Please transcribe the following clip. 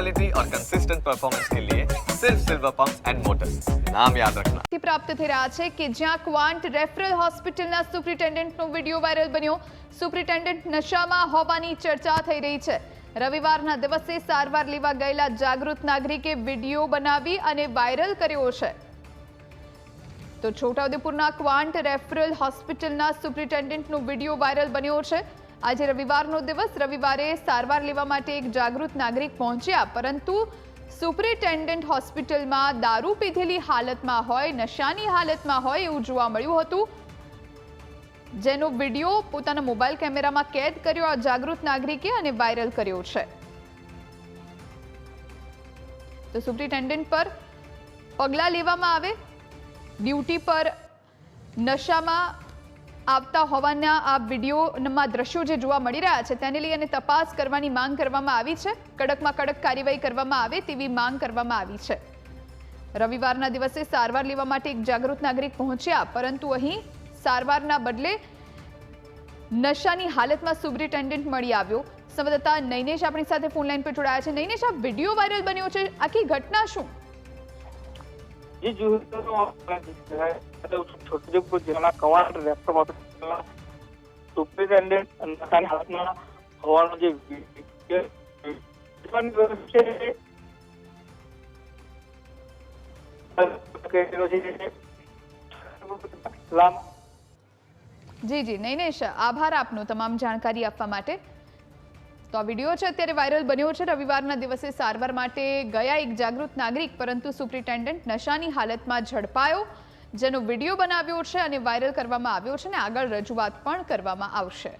Quality और consistent performance के लिए सिर्फ सिल्वर पंप एंड मोटर्स नाम याद रखना થી પ્રાપ્ત થઈ રહ્યા છે કે જ્યાં ક્વાન્ટ રેફરલ હોસ્પિટલના સુપ્રિન્ટેન્ડન્ટનો વિડીયો વાયરલ બન્યો સુપ્રિન્ટેન્ડન્ટ નશામાં હોવાની ચર્ચા થઈ રહી છે રવિવારના દિવસે સારવાર લેવા ગયેલા જાગૃત નાગરિકે વિડીયો બનાવી અને વાયરલ કર્યો છે તો છોટાઉદેપુરના ક્વાન્ટ રેફરલ હોસ્પિટલના સુપ્રિન્ટેન્ડન્ટનો વિડીયો વાયરલ બન્યો છે આજે રવિવારનો દિવસ. રવિવારે સારવાર લેવા માટે એક જાગૃત નાગરિક પહોંચ્યા, પરંતુ સુપરિન્ટેન્ડન્ટ હોસ્પિટલમાં દારૂ પીધેલી હાલતમાં હોય, નશાની હાલતમાં હોય એવું જોવા મળ્યું હતું. જેનો વીડિયો પોતાના મોબાઈલ કેમેરામાં કેદ કર્યો, આ જાગૃત નાગરિકે અને વાયરલ કર્યો છે. તો સુપરિન્ટેન્ડન્ટ પર પગલાં લેવામાં આવે. ડ્યુટી પર નશામાં આવતા હોવાના આ વિડીયોમાં દ્રશ્યો જે જોવા મળી રહ્યા છે, તેને લઈ અને તપાસ કરવાની માંગ કરવામાં આવી છે. કડકમાં કડક કાર્યવાહી કરવામાં આવે તેવી માંગ કરવામાં આવી છે. રવિવારના દિવસે સારવાર લેવા માટે એક જાગૃત નાગરિક પહોંચ્યા, પરંતુ અહીં સારવારના બદલે નશાની હાલતમાં સુપ્રિન્ટેન્ડન્ટ મળી આવ્યો. સંવાદદાતા નૈનેશ આપણી સાથે ફોન લાઈન પર જોડાયા છે. નૈનેશ, આ વીડિયો વાયરલ બન્યો છે. આખી ઘટના શું? જી જુહુ છોટાઉદેપુર જિલ્લાના કવાંટ રેફર હોસ્પિટલના સુપ્રિન્ટેન્ડન્ટ નશાની હાલતમાં હોવાનો જે વીડિયો છે કરેલો છે લાંબ જી જી. નૈનેશ, આભાર આપનો તમામ જાણકારી આપવા માટે. તો આ વીડિયો છે અત્યારે વાયરલ બન્યો છે. રવિવારના દિવસે સારવાર માટે ગયા એક જાગૃત નાગરિક, પરંતુ સુપ્રિન્ટેન્ડન્ટ નશાની હાલતમાં ઝડપાયો, જેનો વીડિયો બનાવ્યો છે અને વાયરલ કરવામાં આવ્યો છે અને આગળ રજૂઆત પણ કરવામાં આવશે.